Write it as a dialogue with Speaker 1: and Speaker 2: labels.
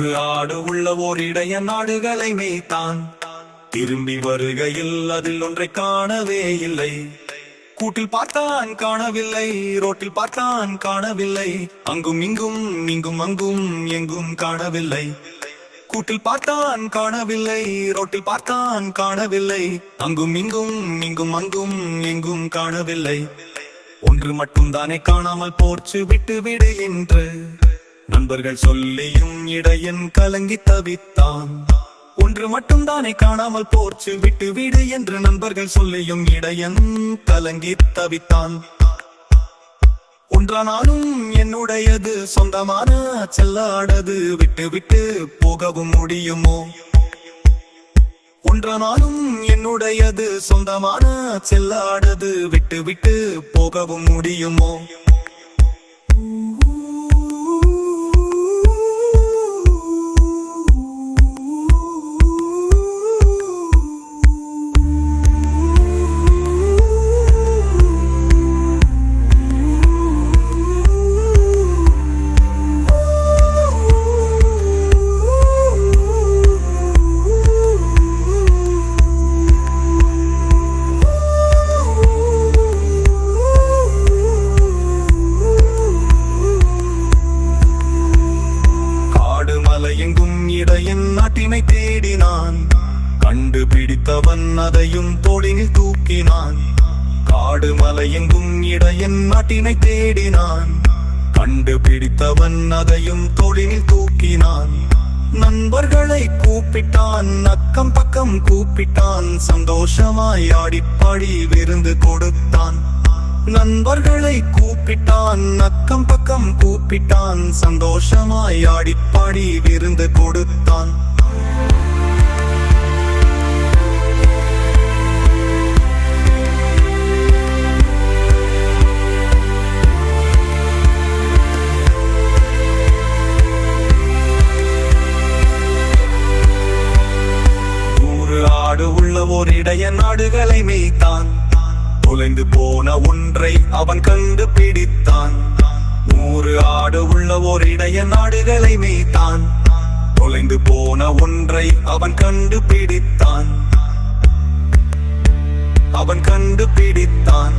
Speaker 1: ஆடு உள்ள ஓர் இடைய நாடுகளை மேய்த்தான். திரும்பி வருகையில் அதில் ஒன்றை காணவே இல்லை. கூட்டில் பார்த்தான் காணவில்லை ரோட்டில் பார்த்தான் காணவில்லை. அங்கும் இங்கும் இங்கும் அங்கும் எங்கும் காணவில்லை. கூட்டில் பார்த்தான் காணவில்லை ரோட்டில் பார்த்தான் காணவில்லை. அங்கும் இங்கும் இங்கும் அங்கும் எங்கும் காணவில்லை. ஒன்று மட்டும் தானே காணாமல் போர்ச்சு விட்டு விடு என்று. நண்பர்கள் சொல்லியும் இடையன் கலங்கி தவித்தான். ஒன்று மட்டும் தானே காணாமல் போர்ச்சு விட்டு விடு என்று நண்பர்கள் சொல்லியும் இடையன் கலங்கி தவித்தான். ஒன்றானாலும் என்னுடையது சொந்தமான செல்லாடது விட்டு விட்டு போகவும் முடியுமோ? ஒன்றானாலும் என்னுடையது சொந்தமான செல்லாடது விட்டு விட்டு போகவும் முடியுமோ? இடையன் தேடினான். கண்டுபிடித்தவன் அதையும் தோளினில் தூக்கினான். காடு மலையெங்கும் இடையன் நாட்டினை தேடினான். கண்டுபிடித்தவன் அதையும் தோளினில் தூக்கினான். நண்பர்களை கூப்பிட்டான் அக்கம் பக்கம் கூப்பிட்டான். சந்தோஷமாய் ஆடிப்பாடி விருந்து கொடுத்தான். நண்பர்களை கூப்பிட்டான் அக்கம் பக்கம் கூப்பிட்டான். சந்தோஷமாய் ஆடிப்பாடி விருந்து உள்ள நாடுகளை மேய்த்தான். தொலைந்து போன ஒன்றை அவன் கண்டு பிடித்தான். நூறு ஆடு உள்ள ஓரிடைய நாடுகளை மேய்த்தான். தொலைந்து போன ஒன்றை அவன் கண்டு பிடித்தான். அவன் கண்டு பிடித்தான்.